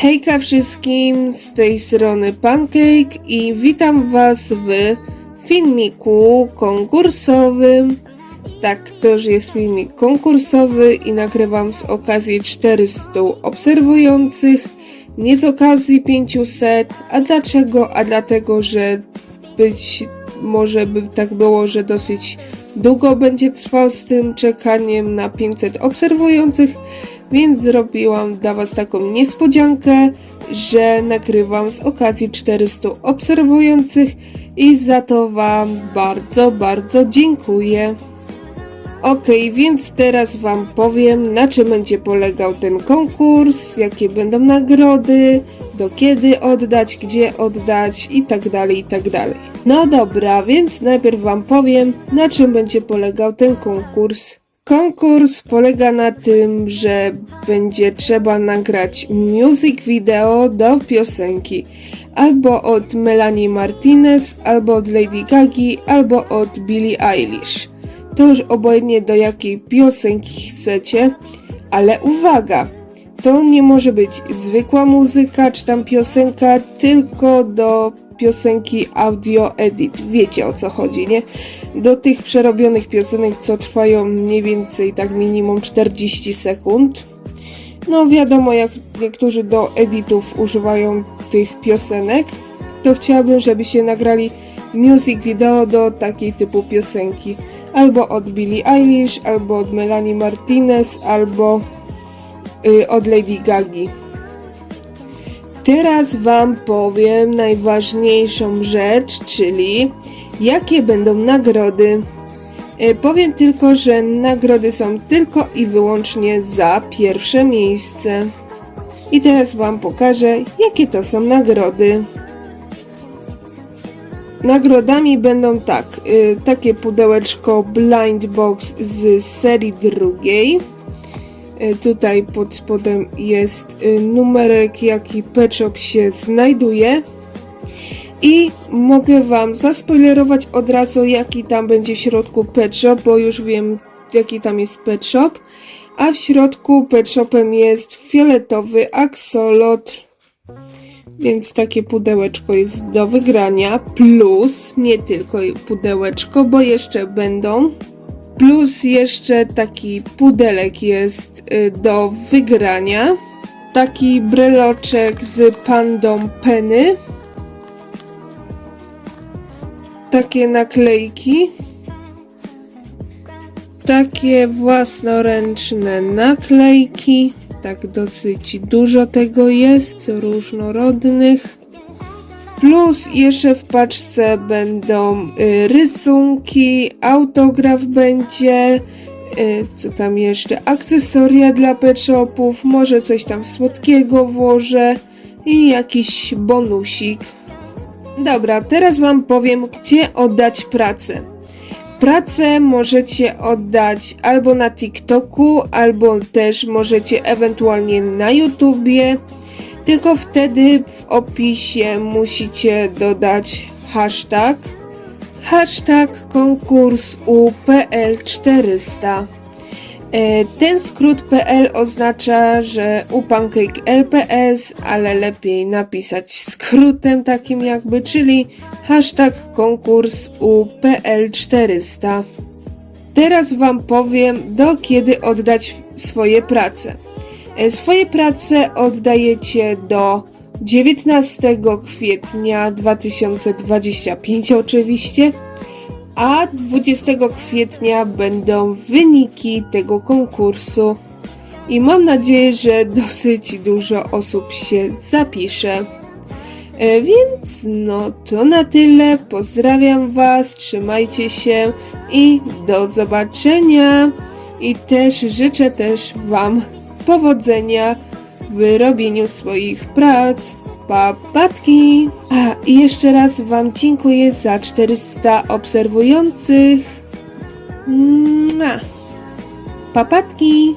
Hejka wszystkim, z tej strony Pancake i witam Was w filmiku konkursowym. Tak, to już jest filmik konkursowy i nagrywam z okazji 400 obserwujących, nie z okazji 500. A dlaczego? A dlatego, że być może by tak było, że dosyć długo będzie trwał z tym czekaniem na 500 obserwujących, więc zrobiłam dla Was taką niespodziankę, że nagrywam z okazji 400 obserwujących i za to Wam bardzo, bardzo dziękuję. Ok, więc teraz Wam powiem, na czym będzie polegał ten konkurs, jakie będą nagrody, do kiedy oddać, gdzie oddać i tak dalej, i tak dalej. No dobra, więc najpierw Wam powiem, na czym będzie polegał ten konkurs. Konkurs polega na tym, że będzie trzeba nagrać music video do piosenki albo od Melanie Martinez, albo od Lady Gagi, albo od Billie Eilish. To już obojętnie do jakiej piosenki chcecie, ale uwaga! To nie może być zwykła muzyka czy tam piosenka, tylko do piosenki audio edit. Wiecie o co chodzi, nie? Do tych przerobionych piosenek, co trwają mniej więcej tak minimum 40 sekund. No wiadomo, jak niektórzy do editów używają tych piosenek, to chciałabym, żebyście nagrali music video do takiej typu piosenki. Albo od Billie Eilish, albo od Melanie Martinez, albo y, od Lady Gagi. Teraz Wam powiem najważniejszą rzecz, czyli jakie będą nagrody. E, Powiem tylko, że nagrody są tylko i wyłącznie za pierwsze miejsce. I teraz Wam pokażę, jakie to są nagrody. Nagrodami będą tak, y, takie pudełeczko Blind Box z serii drugiej. Y, Tutaj pod spodem jest numerek, jaki Pechop się znajduje. I mogę Wam zaspoilerować od razu, jaki tam będzie w środku Pet Shop, bo już wiem, jaki tam jest Pet Shop. A w środku Pet Shopem jest fioletowy axolotl. Więc takie pudełeczko jest do wygrania. Plus, nie tylko pudełeczko, bo jeszcze będą. Plus jeszcze taki pudelek jest y, do wygrania. Taki bryloczek z pandą Penny takie naklejki. Takie własnoręczne naklejki. Tak dosyć dużo tego jest, różnorodnych. Plus jeszcze w paczce będą y, rysunki, autograf będzie, y, co tam jeszcze, akcesoria dla pet shopów, może coś tam słodkiego włożę i jakiś bonusik. Dobra, teraz Wam powiem, gdzie oddać pracę. Pracę możecie oddać albo na TikToku, albo też możecie ewentualnie na YouTubie. Tylko wtedy w opisie musicie dodać hashtag hashtag konkurs UPL400. E, Ten skrót PL oznacza, że u Pancake LPS, ale lepiej napisać skrótem takim jakby, czyli hashtag konkurs UPL400. Teraz Wam powiem, do kiedy oddać swoje prace. E, Swoje prace oddajecie do 19 kwietnia 2025 oczywiście a 20 kwietnia będą wyniki tego konkursu i mam nadzieję, że dosyć dużo osób się zapisze. E, Więc no to na tyle. Pozdrawiam Was, trzymajcie się i do zobaczenia. I też życzę też Wam powodzenia w robieniu swoich prac. Papatki! A i jeszcze raz Wam dziękuję za 400 obserwujących. Mua. Papatki!